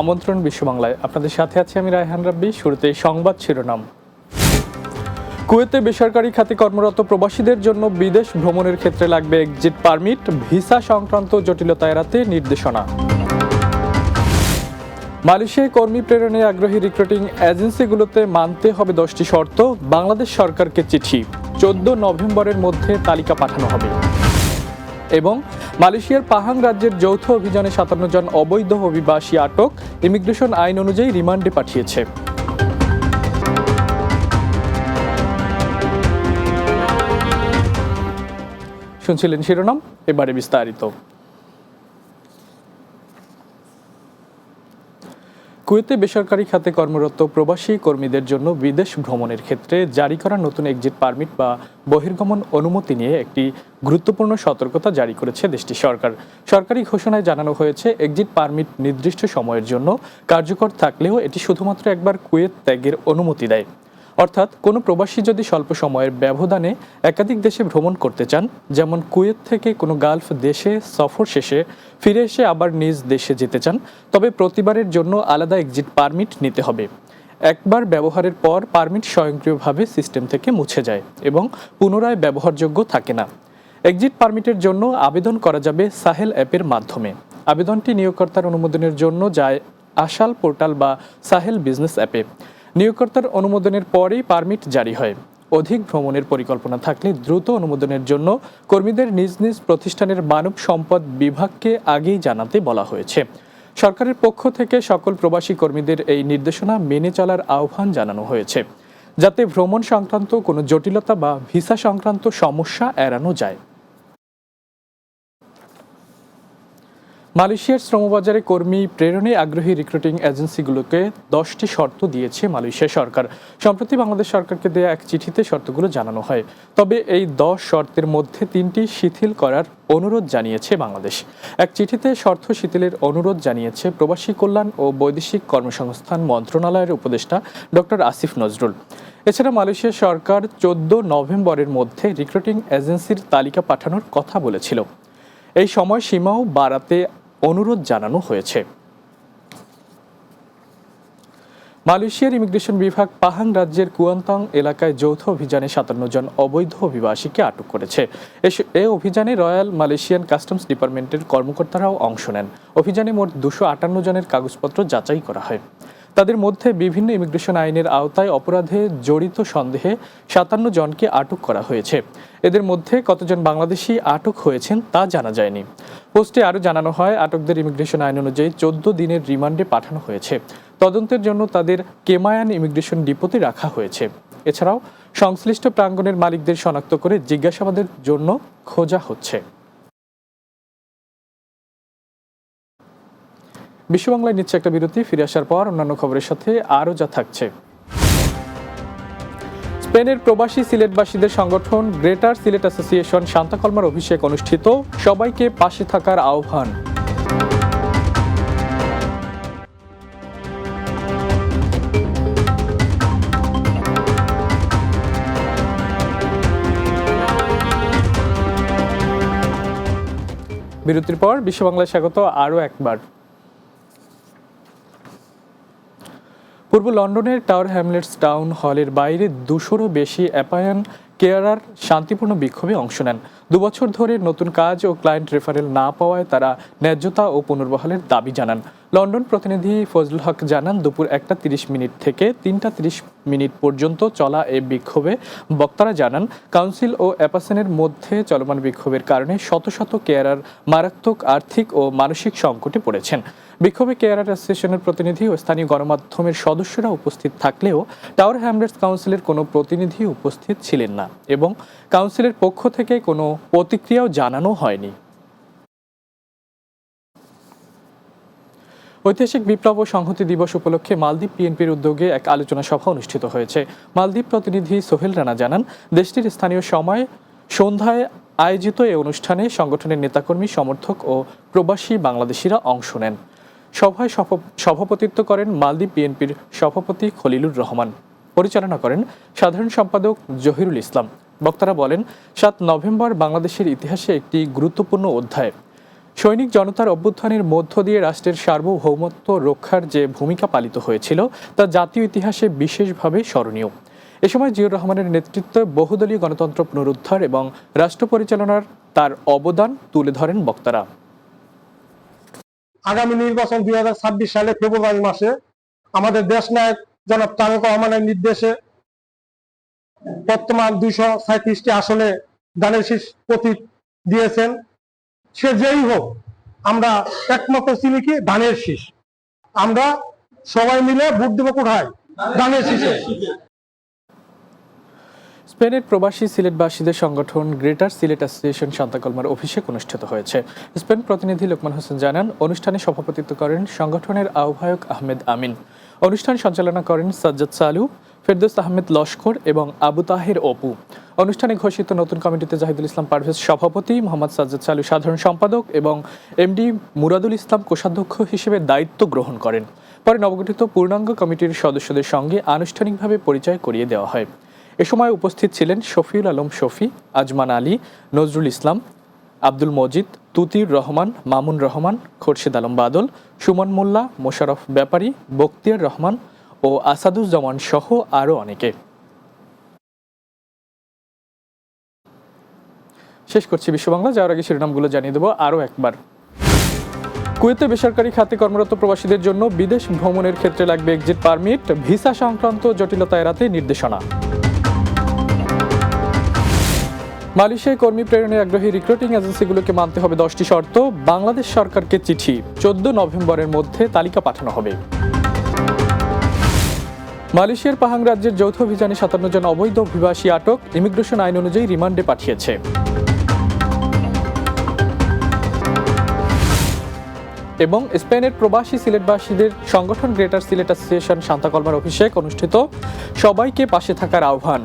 আমন্ত্রণ বিশ্ব বাংলায় আপনাদের সাথে আছি আমি রায়হান রাব্বি। শুরুতে সংবাদ শিরোনাম। কুয়েতে বেসরকারি খাতে কর্মরত প্রবাসীদের জন্য বিদেশ ভ্রমণের ক্ষেত্রে লাগবে এক্সিট পারমিট, ভিসা সংক্রান্ত জটিলতা এড়াতে নির্দেশনা। মালয়েশিয়ায় কর্মী প্রেরণে আগ্রহী রিক্রুটিং এজেন্সিগুলোতে মানতে হবে দশটি শর্ত। বাংলাদেশ সরকারকে চিঠি। চোদ্দ নভেম্বরের মধ্যে তালিকা পাঠানো হবে। এবং মালয়েশিয়ার পাহাং রাজ্যের যৌথ অভিযানে সাতান্ন জন অবৈধ অভিবাসী আটক। ইমিগ্রেশন আইন অনুযায়ী রিমান্ডে পাঠিয়েছে। শুনছিলেন শিরোনাম, এবারে বিস্তারিত। কুয়েতে বেসরকারি খাতে কর্মরত প্রবাসী কর্মীদের জন্য বিদেশ ভ্রমণের ক্ষেত্রে জারি করা নতুন এক্সিট পারমিট বা বহির্গমন অনুমতি নিয়ে একটি গুরুত্বপূর্ণ সতর্কতা জারি করেছে দেশটি সরকার। সরকারি ঘোষণায় জানানো হয়েছে এক্সিট পারমিট নির্দিষ্ট সময়ের জন্য কার্যকর থাকলেও এটি শুধুমাত্র একবার কুয়েত ত্যাগের অনুমতি দেয়। অর্থাৎ কোনো প্রবাসী যদি স্বল্প সময়ের ব্যবধানে একাধিক দেশে ভ্রমণ করতে চান, যেমন কুয়েত থেকে কোনো গালফ দেশে সফর শেষে ফিরে এসে আবার নিজ দেশে যেতে চান, তবে প্রতিবারের জন্য আলাদা এক্সিট পারমিট নিতে হবে। একবার ব্যবহারের পর পারমিট স্বয়ংক্রিয়ভাবে সিস্টেম থেকে মুছে যায় এবং পুনরায় ব্যবহারযোগ্য থাকে না। এক্সিট পারমিটের জন্য আবেদন করা যাবে সাহেল অ্যাপের মাধ্যমে। আবেদনটি নিয়োগকর্তার অনুমোদনের জন্য যায় আশাল পোর্টাল বা সাহেল বিজনেস অ্যাপে। নিয়োগকর্তার অনুমোদনের পরেই পারমিট জারি হয়। অধিক ভ্রমণের পরিকল্পনা থাকলে দ্রুত অনুমোদনের জন্য কর্মীদের নিজ নিজ প্রতিষ্ঠানের মানব সম্পদ বিভাগকে আগেই জানাতে বলা হয়েছে। সরকারের পক্ষ থেকে সকল প্রবাসী কর্মীদের এই নির্দেশনা মেনে চলার আহ্বান জানানো হয়েছে, যাতে ভ্রমণ সংক্রান্ত কোনো জটিলতা বা ভিসা সংক্রান্ত সমস্যা এড়ানো যায়। মালয়েশিয়ার শ্রমবাজারে কর্মী প্রেরণে আগ্রহী রিক্রুটিং এজেন্সিগুলোকে দশটি শর্ত দিয়েছে মালয়েশিয়া সরকার। সম্প্রতি বাংলাদেশ সরকারকে দেয়া এক চিঠিতে শর্তগুলো জানানো হয়। তবে এই দশ শর্তের মধ্যে তিনটি শিথিল করার অনুরোধ জানিয়েছে বাংলাদেশ। এক চিঠিতে শর্ত শিথিলের অনুরোধ জানিয়েছে প্রবাসী কল্যাণ ও বৈদেশিক কর্মসংস্থান মন্ত্রণালয়ের উপদেষ্টা ডক্টর আসিফ নজরুল। এছাড়া মালয়েশিয়া সরকার চোদ্দ নভেম্বরের মধ্যে রিক্রুটিং এজেন্সির তালিকা পাঠানোর কথা বলেছিল। এই সময় সীমাও বাড়াতে অনুরোধ জানানো হয়েছে। মালয়েশিয়ার ইমিগ্রেশন বিভাগ পাহাং রাজ্যের কুয়ান্তং এলাকায় যৌথ অভিযানে সাতান্ন জন অবৈধ অভিবাসীকে আটক করেছে। এ অভিযানে রয়্যাল মালয়েশিয়ান কাস্টমস ডিপার্টমেন্টের কর্মকর্তারাও অংশ নেন। অভিযানে মোট দুশো আটান্ন জনের কাগজপত্র যাচাই করা হয়। তাদের মধ্যে বিভিন্ন ইমিগ্রেশন আইনের আওতায় অপরাধে জড়িত সন্দেহে সাতান্ন জনকে আটক করা হয়েছে। এদের মধ্যে কতজন বাংলাদেশি আটক হয়েছেন তা জানা যায়নি। পোস্টে আরও জানানো হয়, আটকদের ইমিগ্রেশন আইন অনুযায়ী চোদ্দ দিনের রিমান্ডে পাঠানো হয়েছে। তদন্তের জন্য তাদের কেমায়ান ইমিগ্রেশন ডিপোতে রাখা হয়েছে। এছাড়াও সংশ্লিষ্ট প্রাঙ্গণের মালিকদের শনাক্ত করে জিজ্ঞাসাবাদের জন্য খোঁজা হচ্ছে। বিশ্ববাংলায় নিচ্ছে একটা বিরতি, ফিরে আসার পর অন্যান্য খবরের সাথে আরও যা থাকছে। স্পেনের প্রবাসী সিলেটবাসীদের সংগঠন গ্রেটার সিলেট অ্যাসোসিয়েশন শান্তাকলমার অভিষেক অনুষ্ঠিত, সবাইকে পাশে থাকার আহ্বান। বিরতির পর বিশ্ব বাংলায় স্বাগত আরও একবার। পূর্ব লন্ডনের টাওয়ার হ্যামলেটস টাউন হলের বাইরে দুশোরও বেশি অ্যাপায়ান কেয়ারার শান্তিপূর্ণ বিক্ষোভে অংশ নেন। দুবছর ধরে নতুন কাজ ও ক্লায়েন্ট রেফারেল না পাওয়ায় তারা ন্যায্যতা ও পুনর্বহালের দাবি জানান। লন্ডন প্রতিনিধি ফজলুল হক জানান, দুপুর একটা তিরিশ মিনিট থেকে তিনটা তিরিশ মিনিট পর্যন্ত চলা এ বিক্ষোভে বক্তারা জানান, কাউন্সিল ও অ্যাপাসেনের মধ্যে চলমান বিক্ষোভের কারণে শত শত কেয়ারার মারাত্মক আর্থিক ও মানসিক সংকটে পড়েছেন। বিক্ষোভে কেয়ারার অ্যাসোসিয়েশনের প্রতিনিধি ও স্থানীয় গণমাধ্যমের সদস্যরা উপস্থিত থাকলেও টাওয়ার হ্যামলেটস কাউন্সিলের কোনো প্রতিনিধি উপস্থিত ছিলেন না এবং কাউন্সিলের পক্ষ থেকে কোনো প্রতিক্রিয়াও জানানো হয়নি। ঐতিহাসিক বিপ্লব ও সংহতি দিবস উপলক্ষে মালদ্বীপ বিএনপির উদ্যোগে এক আলোচনা সভা অনুষ্ঠিত হয়েছে। মালদ্বীপ প্রতিনিধি সোহেল রানা জানান, দেশটির স্থানীয় সময় সন্ধ্যায় আয়োজিত এই অনুষ্ঠানে সংগঠনের নেতাকর্মী, সমর্থক ও প্রবাসী বাংলাদেশিরা অংশ নেন। সভায় সভ- সভাপতিত্ব করেন মালদ্বীপ বিএনপির সভাপতি খলিলুর রহমান। পরিচালনা করেন সাধারণ সম্পাদক জহিরুল ইসলাম। বক্তারা বলেন, সাত নভেম্বর বাংলাদেশের ইতিহাসে একটি গুরুত্বপূর্ণ অধ্যায়। সৈনিক জনতার অভ্যুত্থানের মধ্য দিয়ে রাষ্ট্রের সার্বভৌমত্ব রক্ষার যে ভূমিকা পালিত হয়েছিল, তা জাতীয় ইতিহাসে বিশেষভাবে স্মরণীয়। এ সময় জিয়ুর রহমানের নেতৃত্বে বহুদলীয় গণতন্ত্র পুনরুদ্ধার এবং রাষ্ট্র পরিচালনার তার অবদান তুলে ধরেন বক্তারা। আগামী নির্বাচন দুই সালে ফেব্রুয়ারি মাসে আমাদের দেশ নায়ক জনাব তারেক রহমানের নির্দেশে বর্তমান দুইশো সাঁত্রিশটি আসনে দানের শীষ প্রতীক দিয়েছেন। সে যেই হোক, আমরা একমাত্র চিনি কি ধানের শীষ। আমরা সবাই মিলে ভোট দেবো কোথায়? ধানের শীষে। স্পেনের প্রবাসী সিলেটবাসীদের সংগঠন গ্রেটার সিলেট অ্যাসোসিয়েশন সান্তাকলমার অভিষেক অনুষ্ঠিত হয়েছে। স্পেন প্রতিনিধি লোকমান হোসেন জানান, অনুষ্ঠানে সভাপতিত্ব করেন সংগঠনের আহ্বায়ক আহমেদ আমিন। অনুষ্ঠান সঞ্চালনা করেন সাজ্জাদ সালু, ফেরদৌস আহমেদ লস্কর এবং আবু তাহের অপু। অনুষ্ঠানে ঘোষিত নতুন কমিটিতে জাহিদুল ইসলাম পারভেজ সভাপতি, মোহাম্মদ সাজ্জাদ সালু সাধারণ সম্পাদক এবং এমডি মুরাদুল ইসলাম কোষাধ্যক্ষ হিসেবে দায়িত্ব গ্রহণ করেন। পরে নবগঠিত পূর্ণাঙ্গ কমিটির সদস্যদের সঙ্গে আনুষ্ঠানিকভাবে পরিচয় করিয়ে দেওয়া হয়। এ সময় উপস্থিত ছিলেন শফিউল আলম শফি, আজমান আলী, নজরুল ইসলাম, আব্দুল মজিদ, তুতির রহমান, মামুন রহমান, খোরশেদ আলম বাদল, সুমন মোল্লা, মোশারফ ব্যাপারী বক্তিয়ার রহমান ও আসাদুজ্জামান সহ আরও অনেকে। শেষ করছি বিশ্ব বাংলা যাওয়ার আগে শিরোনামগুলো জানিয়ে দেবো আরও একবার। কুয়েতে বেসরকারি খাতে কর্মরত প্রবাসীদের জন্য বিদেশ ভ্রমণের ক্ষেত্রে লাগবে এক্সিট পারমিট ভিসা সংক্রান্ত জটিলতা এড়াতে নির্দেশনা। মালয়েশিয়ায় কর্মী প্রেরণে আগ্রহী রিক্রুটিং এজেন্সিগুলোকে মানতে হবে দশটি শর্ত। বাংলাদেশ সরকারকে চিঠি। চোদ্দ নভেম্বরের মধ্যে তালিকা পাঠানো হবে। মালয়েশিয়ার পাহাং রাজ্যের যৌথ অভিযানে সাতান্ন জন অবৈধ অভিবাসী আটক। ইমিগ্রেশন আইন অনুযায়ী রিমান্ডে পাঠিয়েছে। এবং স্পেনের প্রবাসী সিলেটবাসীদের সংগঠন গ্রেটার সিলেট অ্যাসোসিয়েশন শান্তাকলমার অভিষেক অনুষ্ঠিত। সবাইকে পাশে থাকার আহ্বান।